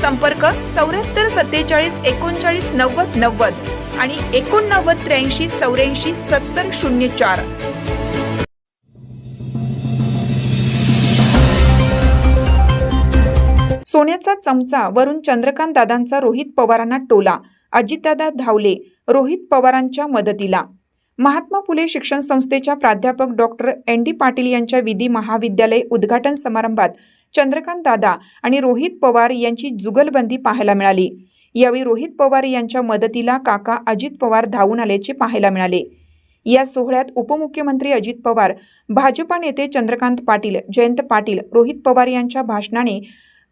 संपर्क चौऱ्याहत्तर सत्तेचाळीस एकोणचाळीस नव्वद नव्वद आणि एकोणनव्वद त्र्याऐंशी चौऱ्याऐंशी सत्तर शून्य चार. सोन्याचा चमचा वरून चंद्रकांत दादांचा रोहित पवारांना टोला अजितदादा धावले रोहित पवारांच्या मदतीला. महात्मा फुले शिक्षण संस्थेच्या प्राध्यापक डॉक्टर एन डी पाटील यांच्या विधी महाविद्यालय उद्घाटन समारंभात चंद्रकांत दादा आणि रोहित पवार यांची जुगलबंदी पाहायला मिळाली. यावेळी रोहित पवार यांच्या मदतीला काका अजित पवार धावून आल्याचे पाहायला मिळाले. या सोहळ्यात उपमुख्यमंत्री अजित पवार भाजपा नेते चंद्रकांत पाटील जयंत पाटील रोहित पवार यांच्या भाषणाने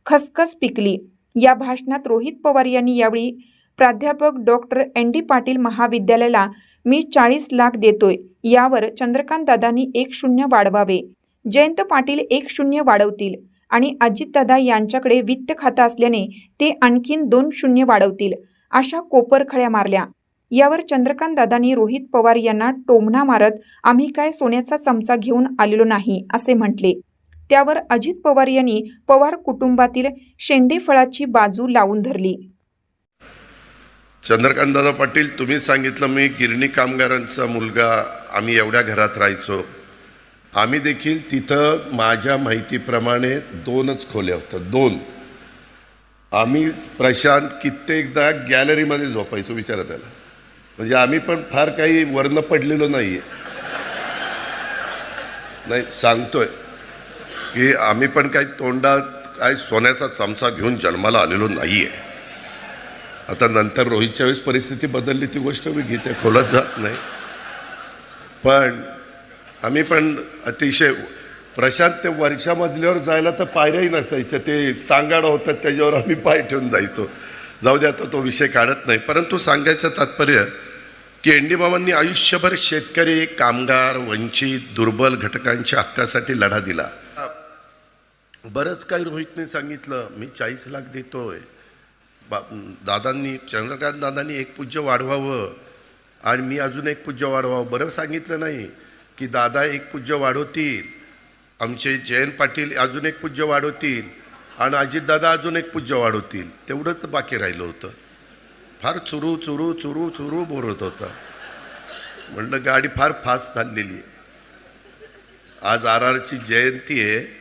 खसखस पिकली. या भाषणात रोहित पवार यांनी यावेळी प्राध्यापक डॉक्टर एन डी पाटील महाविद्यालयाला मी चाळीस लाख देतोय यावर चंद्रकांत दादांनी एक शून्य वाढवावे. जयंत पाटील एक शून्य वाढवतील. आणि अजितदादा यांच्याकडे वित्त खातं असल्याने ते आणखीन दोन शून्य वाढवतील अशा कोपरखळ्या मारल्या. यावर चंद्रकांत दादांनी रोहित पवार यांना टोमणा मारत आम्ही काय सोन्याचा चमचा घेऊन आलेलो नाही असे म्हटले. त्यावर अजित पवार यांनी पवार कुटुंबातील शेंडेफळाची बाजू लावून धरली. चंद्रकांतदादा पाटील तुम्ही सांगितलं मी गिरणी कामगारांचा मुलगा आम्ही एवढ्या घरात राहायचो. आम्ही देखील तिथं माझ्या माहितीप्रमाणे दोनच खोल्या होत्या. दोन. आम्ही प्रशांत कित्येकदा गॅलरीमध्ये झोपायचो विचारा त्याला. म्हणजे आम्ही पण फार काही वर्ण पडलेलो नाही आहे नाही सांगतोय की आम्ही पण काही तोंडात काय सोन्याचा चमचा घेऊन जन्माला आलेलो नाही आहे आता नंतर रोहितच्या वेळेस परिस्थिती बदलली ती गोष्ट मी घेते खोलत जात नाही. पण आम्ही पण अतिशय प्रशांत ते वरच्या मजल्यावर जायला तर पायऱ्याही नसायच्या. ते सांगाडं होतं त्याच्यावर आम्ही पाय ठेवून जायचो. जाऊ द्या तर तो विषय काढत नाही. परंतु सांगायचं तात्पर्य की एन डी बाबांनी आयुष्यभर शेतकरी कामगार वंचित दुर्बल घटकांच्या हक्कासाठी लढा दिला. बरंच काही रोहितने सांगितलं मी चाळीस लाख देतोय. बा दादांनी चंद्रकांत दादांनी एक पूज्य वाढवावं आणि मी अजून एक पूज्य वाढवावं. बरं सांगितलं नाही. की दादा एक पूज्य वाढवतील. आमचे जयंत पाटील अजून एक पूज्य वाढवतील आणि अजितदादा अजून एक पूज्य वाढवतील. तेवढंच बाकी राहिलं होतं. फार चुरू चुरू चुरू चुरू बोलत होतं. म्हणलं गाडी फार फास्ट चाललेली आहे. आज आर आरची जयंती आहे.